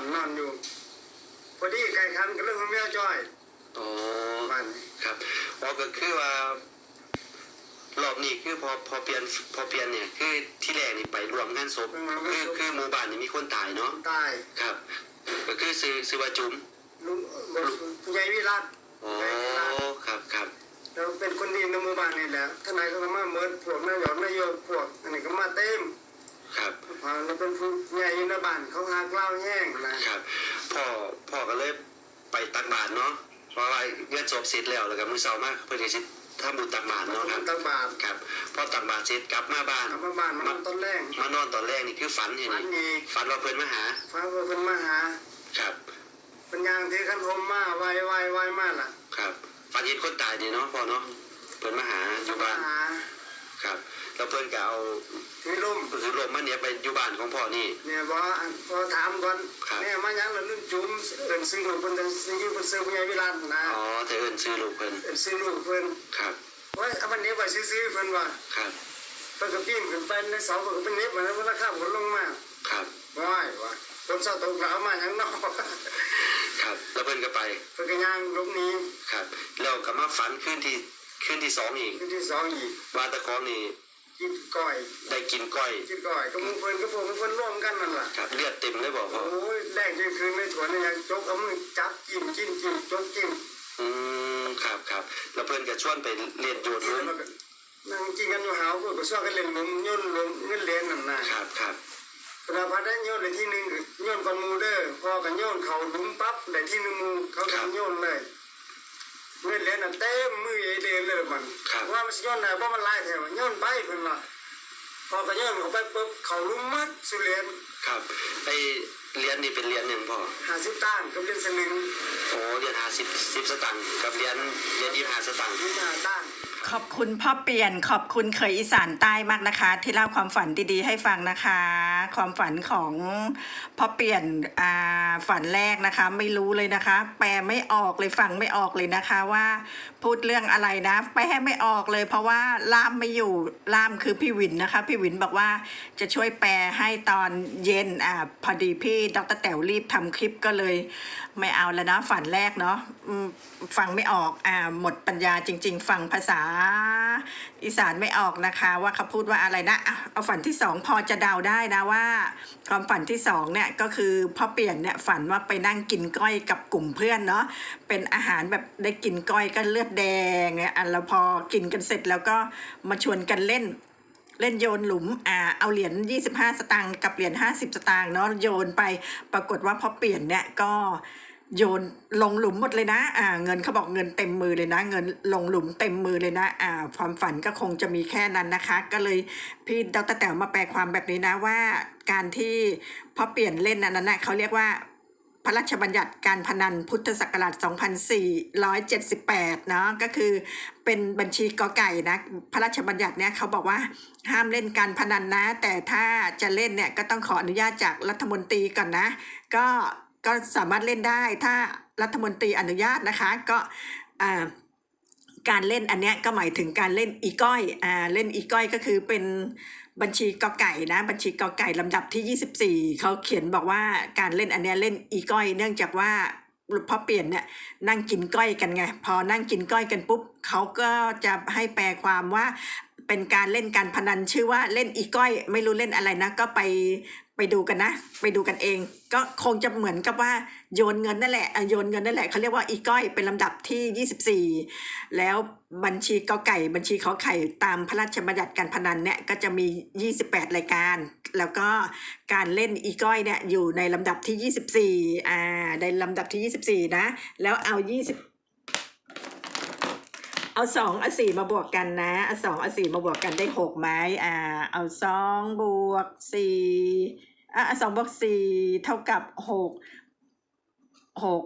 อนนอนอยู่ พอดีไก่คันก็เรื่องของแมวจ้อยอ๋อมันครับอ๋อก็คือว่ารอบนี้คือพอพอเปลี่ยนพอเปลี่ยนเนี่ยคือที่แรกนี่ไปรวมงานศพคือคือหมู่บ้านนี่มีคนตายเนาะตายครับ ก็คือซื้อซื้อว่าจุ๋มลุงใหญ่วิรัตอ๋อครับครับเราเป็นคนดีในหมู่บ้านนี่แหละทนายก็มาเมิดพวกนายหยอดนายโยกพวกอันนี้ก็มาเต็มครับ พอเราเป็นผู้ใหญ่อยู่ในบ้านเขาหากเล่าแย่งนะครับพ่อพ่อก็เลยไปตักบาตรเนาะเพราะว่าเงินศพเสร็จแล้วแล้วก็มื้อเช้ามากเพื่อที่จะทำบุญตักบาตรเนาะครับตั้งบาทครับพอตักบาตรเสร็จกลับมาบ้าน กลับมาบ้านมานอนต้นแรงมานอนตอนแรกนี่คือฝันเห็นฝันดีฝันว่าเพิ่นมาหาฟ้าว่าเพิ่นมาหาครับเป็นยางที่ขันผมมาไวไวไวมาล่ะครับฝันเห็นคนตายนี่เนาะพ่อเนาะเพิ่นมาหาอยู่มาบ้านหาครับ แล้วเพิ่นก็เอาที่ร่มคือลมมาเนี่ยไปอยู่บ้านของพ่อนี่เนี่ยบอพอถามก่อนครับเนี่ยมายังแล้วนึกจุ้มเอินซื้อลูกเพิ่นจะซื้อเพิ่นซื้อผู้ใหญ่วิรัตนะอ๋อแต่เอิ้นชื่อลูกเพิ่นเอินซื้อลูกเพิ่นครับว่าเอามันเนี้ยไปซื้อๆเพิ่นว่าครับเพิ่นก็ปีนขึ้นไปในเสาเพิ่นก็เป็นเน็บมาแล้วเพิ่นราคาผลลงมาครับว้ายว่าต้นเสาตกแล้วเอามาหยังนอกครับแล้วเพิ่นก็ไปเพิ่นก็ย่างลบหนี้ครับแล้วก็มาฝันคืนที่คืนที่สองอีกขึ้นที่สองอีกว่าตะของนี่ กินก้อยได้กินก้อยกินก้อยก็หมึงเพิ่นก็พวกมึงเพิ่นร่วมกันนั่นล่ะครับเลือดเต็มเลยบอกพ่อโอ้ยแรกยังคืนไม่ถวนเลยยังจกเอามือจับกินกินกินจกกินอืมครับครับแล้วเพิ่นก็ชวนไปเรียนโยนกิลุ้นนแล้วก็นั่งกินกันอยู่หาวพวกก็ชอบกันเล่นหมุนย่นลงเงินเหรียญนั่นน่ะครับครับเราพอได้โยนเลยที่หนึ่งโยนก่อนหมูเด้อพอกันโยนเขาหลุมปั๊บได้ที่หนึ่งหมูเขากันโยนเลย เงินเหรียญน่ะเต็มมือไอ้เดนเลยมันว่ามันสิโยนได้เพราะมันลายแถวโยนไปเพิ่นว่าพอกันโยนเขาไปปุ๊บเขาหลุมมัดสุเหรียญครับไอเรียนนี่เป็นเรียนหนึ่งพ่อห้าสิบตังค์กับเหรียญสลึงโอ้เรียนหาสิบสิบสตังค์กับเรียนเรียนยี่ห้าสตังค์ยี่ห้าตังค์ ขอบคุณพ่อเปลี่ยนขอบคุณเคยอีสานใต้มากนะคะ ที่เล่าความฝันดีๆให้ฟังนะคะ ความฝันของพ่อเปลี่ยนอ่าฝันแรกนะคะ ไม่รู้เลยนะคะ แปลไม่ออกเลยฟังไม่ออกเลยนะคะว่า พูดเรื่องอะไรนะ แปลไม่ออกเลย เพราะว่าล่ามไม่อยู่ล่ามคือพี่วินนะคะ พี่วินบอกว่าจะช่วยแปลให้ตอนเย็นอ่าพอดีพี่ดรแต๋วรีบทำคลิปก็เลย ไม่เอาแล้วนะฝันแรกเนาะฟังไม่ออกอ่าหมดปัญญาจริง ๆ ฟังภาษาอีสานไม่ออกนะคะ ว่าเขาพูดว่าอะไรนะเอาฝันที่สองพอจะเดาได้นะว่า ความฝันที่สองเนี่ยก็คือพ่อเปลี่ยนเนี่ยฝันว่าไปนั่งกินก้อยกับกลุ่มเพื่อนเนาะเป็นอาหารแบบได้กินก้อยก็เลือดแดงเนี่ยอันแล้วพอกินกันเสร็จแล้วก็มาชวนกันเล่นเล่นโยนหลุม อ่า เอาเหรียญ 25 สตางค์กับเหรียญ 50 สตางค์เนาะ โยนไป ปรากฏว่าพอเปลี่ยนเนี่ยก็ โยนลงหลุมหมดเลยนะ อ่า เงินเขาบอกเงินเต็มมือเลยนะ เงินลงหลุมเต็มมือเลยนะ อ่า ความฝันก็คงจะมีแค่นั้นนะคะ ก็เลยพี่ดรแต๋วมาแปลความแบบนี้นะว่า การที่พอเปลี่ยนเล่นอันนั้นนะเขาเรียกว่าพระราชบัญญัติการพนันพุทธศักราช 2478 เนาะก็คือเป็นบัญชีกอไก่นะ พระราชบัญญัติเนี่ยเขาบอกว่าห้ามเล่นการพนันนะ แต่ถ้าจะเล่นเนี่ยก็ต้องขออนุญาตจากรัฐมนตรีก่อนนะ ก็ ก็สามารถเล่นได้ถ้ารัฐมนตรีอนุญาตนะคะก็การเล่นอันเนี้ยก็หมายถึงการเล่นอีก้อยอ่าเล่นอีก้อยก็คือเป็นบัญชีกอไก่นะบัญชีกอไก่ลำดับที่ 24 เขาเขียนบอกว่าการเล่นอันเนี้ยเล่นอีก้อย เนื่องจากว่าพอเปลี่ยนเนี่ยนั่งกินก้อยกันไงพอนั่งกินก้อยกันปุ๊บเขาก็จะให้แปลความว่า เป็นการเล่นการพนันชื่อว่าเล่นอีก้อย ไม่รู้เล่นอะไรนะ ก็ไปไปดูกันนะ ไปดูกันเอง ก็คงจะเหมือนกับว่าโยนเงินนั่นแหละโยนเงินนั่นแหละเขาเรียกว่าอีก้อยเป็นลำดับที่ 24 แล้วบัญชีกอไก่ บัญชีขอไข่ตามพระราชบัญญัติการพนันเนี่ยก็จะมี 28 รายการ แล้วก็การเล่นอีก้อยเนี่ยอยู่ในลำดับที่ 24อ่าในลำดับที่ 24 นะ แล้วเอา 20 เอาสองเอาสี่มาบวกกันนะเอาสองเอาสี่มาบวกกันได้หกไหมอ่า เอาสองบวกสี่อะเอาสองบวกสี่เท่ากับหกหก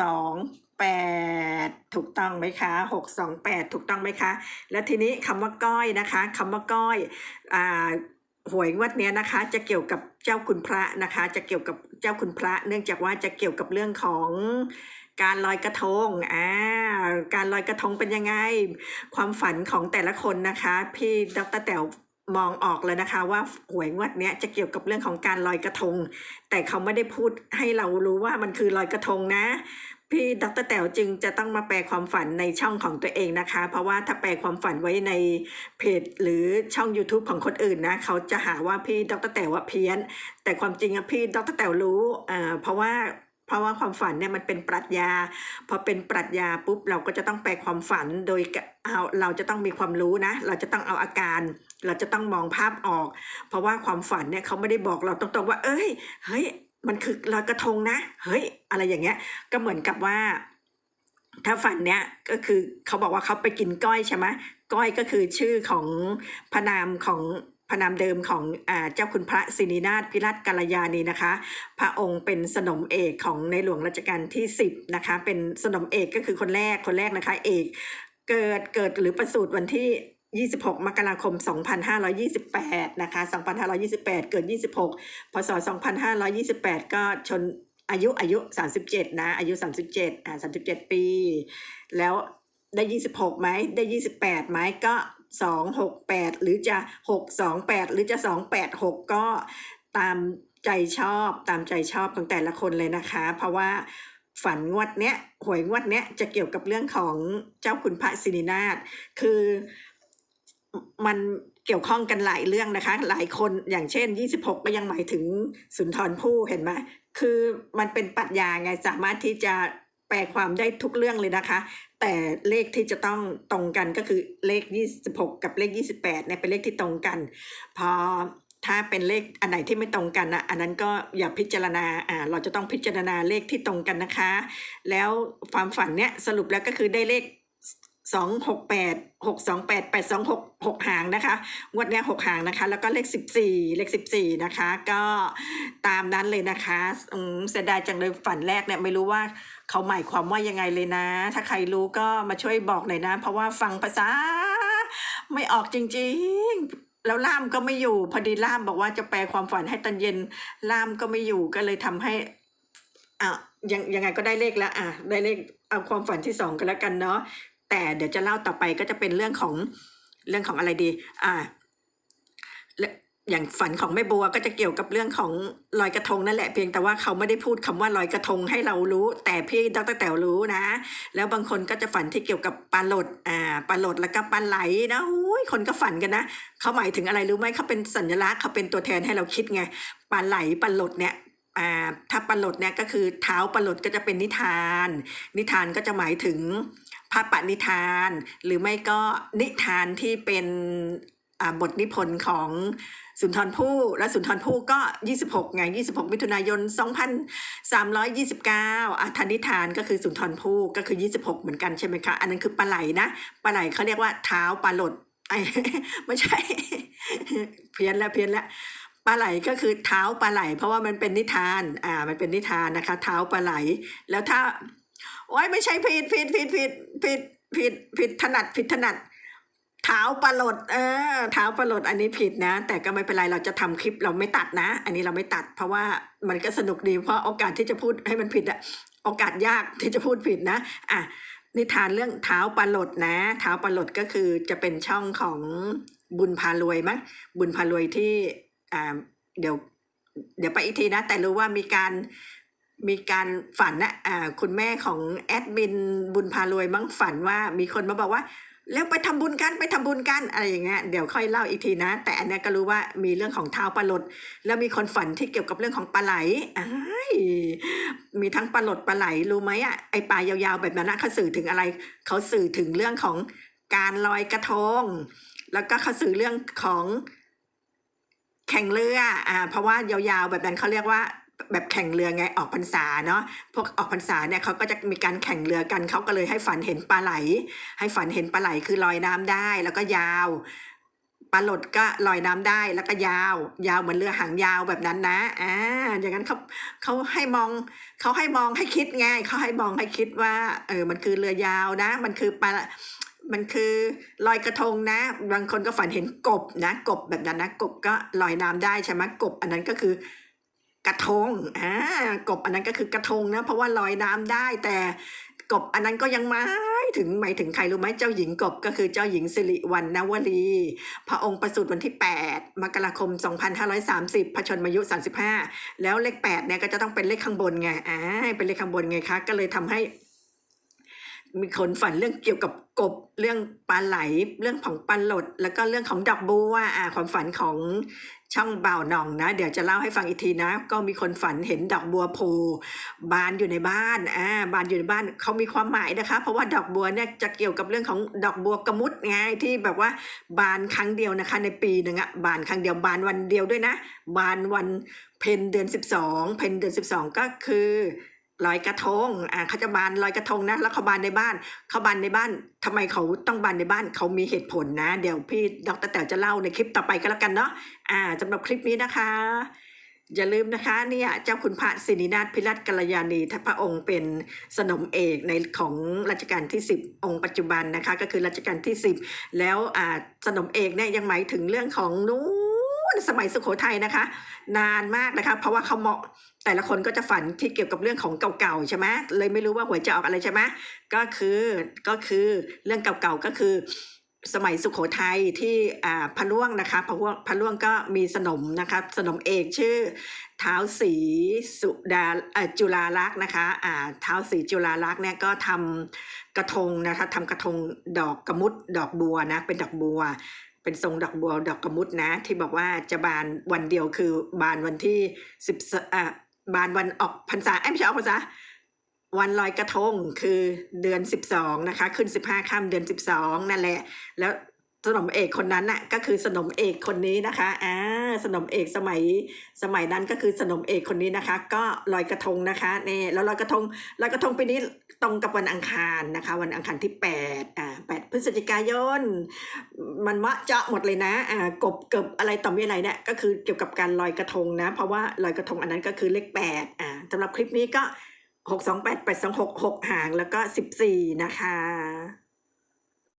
สองแปดถูกต้องไหมคะหกสองแปดถูกต้องไหมคะ แล้วทีนี้คำว่าก้อยนะคะคำว่าก้อยอ่าหวยงวดเนี้ยนะคะ จะเกี่ยวกับเจ้าคุณพระนะคะ จะเกี่ยวกับเจ้าคุณพระ เนื่องจากว่าจะเกี่ยวกับเรื่องของ การลอยกระทงอ่าการลอยกระทงเป็นยังไง ความฝันของแต่ละคนนะคะ พี่ดรแต๋วมองออกเลยนะคะ ว่าหวยงวดเนี้ยจะเกี่ยวกับเรื่องของการลอยกระทง แต่เขาไม่ได้พูดให้เรารู้ว่ามันคือลอยกระทงนะ พี่ดรแต๋วจึงจะต้องมาแปลความฝันในช่องของตัวเองนะคะ เพราะว่าถ้าแปลความฝันไว้ในเพจหรือช่อง YouTube ของคนอื่นนะเขาจะหาว่าพี่ดรแต๋วว่าเพี้ยน แต่ความจริงอะพี่ดรแต๋วรู้อ่าเพราะว่า ราะว่าความฝันเนี่ยมันเป็นปรัชญา พอเป็นปรัชญาปุ๊บเราก็จะต้องแปลความฝันโดยเอาเราจะต้องมีความรู้นะ เราจะต้องเอาอาการ เราจะต้องมองภาพออก เพราะว่าความฝันเนี่ยเขาไม่ได้บอกเราตรงๆว่า เอ้ยเฮ้ยมันคือลอยกระทงนะ เฮ้ย อะไรอย่างเงี้ย ก็เหมือนกับว่า ถ้าฝันเนี้ยก็คือเขาบอกว่าเขาไปกินก้อยใช่ไหมก้อยก็คือชื่อของพระนามของ พระนามเดิมของอเจ้าคุณพระสินินาถพิรัตกัลยาณีนะคะ พระองค์เป็นสนมเอกของในหลวงรัชกาลที่ 10นะคะเป็นสนมเอกก็คือคนแรกคนแรกนะคะเอกเกิดเกิดหรือประสูติวันที่26 มกราคม 2528 นะคะ 2528 เกิด 26 พศ 2528 ก็ชนอายุอายุ 37 นะ อายุ 37 อ่า 37 ปี แล้ว ได้26ไหมได้28ไหมก็268หกแปดหรือจะ628หรือจะ286ก็ตามใจชอบตามใจชอบของแต่ละคนเลยนะคะ เพราะว่าฝันงวดเนี้ยหวยงวดเนี้ยจะเกี่ยวกับเรื่องของเจ้าคุณพระสิรินาถคือมันเกี่ยวข้องกันหลายเรื่องนะคะ หลายคนอย่างเช่น 26 ก็ยังหมายถึงสุนทรภู่เห็นไหมคือมันเป็นปรัชญาไงสามารถที่จะ แปลความได้ทุกเรื่องเลยนะคะ แต่เลขที่จะต้องตรงกันก็คือเลข 26 กับเลข 28เนี่ยเป็นเลขที่ตรงกัน พอถ้าเป็นเลขอันไหนที่ไม่ตรงกันนะอันนั้นก็อย่าพิจารณาอ่าเราจะต้องพิจารณาเลขที่ตรงกันนะคะ แล้วความฝันเนี้ยสรุปแล้วก็คือได้เลขสองหกแปดหกสองแปดแปดสองหกหกหางนะคะงวดเนี้ยหกหางนะคะ แล้วก็เลขสิบสี่เลขสิบสี่นะคะ ก็ตามนั้นเลยนะคะอืมเสียดายจังเลยฝันแรกเนี่ยไม่รู้ว่า เขาหมายความว่ายังไงเลยนะ ถ้าใครรู้ก็มาช่วยบอกหน่อยนะ เพราะว่าฟังภาษา ไม่ออกจริง ๆ แล้วล่ามก็ไม่อยู่ พอดีล่ามบอกว่าจะแปลความฝันให้ตอนเย็น ล่ามก็ไม่อยู่ก็เลยทำให้อะยังยังไงก็ได้เลขแล้วอะได้เลขเอาความฝันที่สองกันแล้วกันเนาะแต่เดี๋ยวจะเล่าต่อไปก็จะเป็นเรื่องของเรื่องของอะไรดี อ่าและ อย่างฝันของแม่บัวก็จะเกี่ยวกับเรื่องของลอยกระทงนั่นแหละเพียงแต่ว่าเขาไม่ได้พูดคำว่าลอยกระทงให้เรารู้ แต่พี่ดรแต๋วรู้นะ แล้วบางคนก็จะฝันที่เกี่ยวกับปลาหลดอ่าปลาหลดแล้วก็ปลาไหลนะอุ้ยคนก็ฝันกันนะเขาหมายถึงอะไรรู้ไหมเขาเป็นสัญลักษณ์เขาเป็นตัวแทนให้เราคิดไงปลาไหลปลาหลดเนี่ยอ่าถ้าปลาหลดเนี่ยก็คือเท้าปลาหลดก็จะเป็นนิทาน นิทานก็จะหมายถึงพระปณิธาน หรือไม่ก็นิทานที่เป็นอ่าบทนิพนธ์ของ สุนทรภู่และสุนทรภู่ก็ 26ไง26 มิถุนายน 2329อะทานนิทานก็คือสุนทรภู่ก็คือ 26 เหมือนกันใช่ไหมคะอันนั้นคือปลาไหลนะปลาไหลเขาเรียกว่าเท้าปลาหลดไอ้ไม่ใช่ เพี้ยนแล้วเพี้ยนแล้วปลาไหลก็คือเท้าปลาไหล เพราะว่ามันเป็นนิทานอ่ามันเป็นนิทานนะคะ เท้าปลาไหล แล้วถ้าโอ้ยไม่ใช่ผิดผิดผิดผิดผิดผิดผิดถนัดผิดถนัด เท้าปลาหลดเออเท้าปลาหลดอันนี้ผิดนะ แต่ก็ไม่เป็นไรเราจะทำคลิปเราไม่ตัดนะ อันนี้เราไม่ตัด เพราะว่ามันก็สนุกดีเพราะโอกาสที่จะพูดให้มันผิดอะโอกาสยากที่จะพูดผิดนะอะนิทานเรื่องเท้าปลาหลดนะเท้าปลาหลดก็คือจะเป็นช่องของบุญพารวยมั้งบุญพารวยที่อ่าเดี๋ยว เดี๋ยวไปอีกทีนะ แต่รู้ว่ามีการมีการฝันนะอ่าคุณแม่ของแอดมินบุญพารวยมั้งฝันว่ามีคนมาบอกว่า แล้วไปทำบุญกันไปทำบุญกันอะไรอย่างเงี้ยเดี๋ยวค่อยเล่าอีกทีนะ แต่อันนี้ก็รู้ว่ามีเรื่องของเท้าปลาหลด แล้วมีคนฝันที่เกี่ยวกับเรื่องของปลาไหลมีทั้งปลาหลดปลาไหลรู้ไหมอะไอปลายาวๆแบบนั้นเขาสื่อถึงอะไรเขาสื่อถึงเรื่องของการลอยกระทง แล้วก็เขาสื่อเรื่องของแข่งเรืออ่าเพราะว่ายาวๆแบบนั้นเขาเรียกว่า แบบแข่งเรือไงออกพรรษาเนาะพวกออกพรรษาเนี่ยเขาก็จะมีการแข่งเรือกันเขาก็เลยให้ฝันเห็นปลาไหล ให้ฝันเห็นปลาไหลคือลอยน้ำได้ แล้วก็ยาวปลาหลดก็ลอยน้ำได้แล้วก็ยาว ยาวเหมือนเรือหางยาวแบบนั้นนะอ่าอย่างนั้นเขาเขาให้มองเขาให้มองให้คิดไงเขาให้มองให้คิดว่าเออมันคือเรือยาวนะ มันคือปลามันคือลอยกระทงนะ บางคนก็ฝันเห็นกบนะ กบแบบนั้นนะ กบก็ลอยน้ำได้ใช่ไหมกบ อันนั้นก็คือ กระทงอ่ากบอันนั้นก็คือกระทงนะ เพราะว่าลอยน้ำได้แต่กบอันนั้นก็ยังหมายถึงหมายถึงใครรู้ไหมเจ้าหญิงกบก็คือเจ้าหญิงสิริวัณณวลีพระองค์ประสูติวันที่ 8 มกราคม 2530พระชนมายุ 35 แล้วเลข8เนี่ยก็จะต้องเป็นเลขข้างบนไงอ่าเป็นเลขข้างบนไงคะก็เลยทำให้มีคนฝันเรื่องเกี่ยวกับกบเรื่องปลาไหล เรื่องของปลาหลด แล้วก็เรื่องของดอกบัวอ่าความฝันของ ช่องเบ่าหน่องนะ เดี๋ยวจะเล่าให้ฟังอีกทีนะ ก็มีคนฝันเห็นดอกบัวโพบานอยู่ในบ้านอ่าบานอยู่ในบ้านเขามีความหมายนะคะ เพราะว่าดอกบัวเนี่ยจะเกี่ยวกับเรื่องของดอกบัวกระมุดไงที่แบบว่าบานครั้งเดียวนะคะ ในปีหนึ่งอะบานครั้งเดียวบานวันเดียวด้วยนะ บานวันเพนเดือนสิบสองเพนเดือนสิบสองก็คือ ลอยกระทงอ่าเขาจะบานลอยกระทงนะ แล้วเขาบานในบ้านเขาบานในบ้านทำไมเขาต้องบานในบ้านเขามีเหตุผลนะ เดี๋ยวพี่ดรแต๋วจะเล่าในคลิปต่อไปก็แล้วกันเนาะอ่าสำหรับคลิปนี้นะคะ อย่าลืมนะคะเนี่ยเจ้าคุณพระสินินาถพิรัตกัลยาณีท่านพระองค์เป็นสนมเอกในของรัชกาลที่ 10 องค์ปัจจุบันนะคะ ก็คือรัชกาลที่ 10 แล้วอ่าสนมเอกเนี่ยยังหมายถึงเรื่องของนู้ นสมัยสุโขทัยนะคะ นานมากนะคะ เพราะว่าเขาเหมาะแต่ละคนก็จะฝันที่เกี่ยวกับเรื่องของเก่าๆใช่ไหมเลยไม่รู้ว่าหวยจะออกอะไรใช่ไหมก็คือก็คือเรื่องเก่าๆก็คือสมัยสุโขทัยที่อ่าพระล่วงนะคะพระล่วงพระล่วงก็มีสนมนะคะสนมเอกชื่อเท้าวศรีสุดาจุฬาลักษ์นะคะเท้าวศรีจุฬาลักษ์เนี่ยก็ทำกระทงนะคะทำกระทงดอกกระมุดดอกบัวนะเป็นดอกบัว เป็นทรงดอกบัวดอกกระมุดนะ ที่บอกว่าจะบานวันเดียวคือบานวันที่สิบอะบานวันออกพรรษาเอ้ยไม่ใช่ออกพรรษาวันลอยกระทงคือเดือนสิบสองนะคะ ขึ้นสิบห้าค่ำเดือนสิบสองนั่นแหละ แล้ว สนมเอกคนนั้นน่ะก็คือสนมเอกคนนี้นะคะอ่าสนมเอกสมัยสมัยนั้นก็คือสนมเอกคนนี้นะคะ ก็ลอยกระทงนะคะนี่แล้วลอยกระทงลอยกระทงปีนี้ตรงกับวันอังคารนะคะ วันอังคารที่แปดอ่าแปดพฤศจิกายน มันมะเจาะหมดเลยนะอ่ากบเกิบอะไรต่อมีอะไรเนี่ยก็คือเกี่ยวกับการลอยกระทงนะ เพราะว่าลอยกระทงอันนั้นก็คือเลขแปดอ่าสำหรับคลิปนี้ก็หกสองแปดแปดสองหกหกหางแล้วก็สิบสี่นะคะ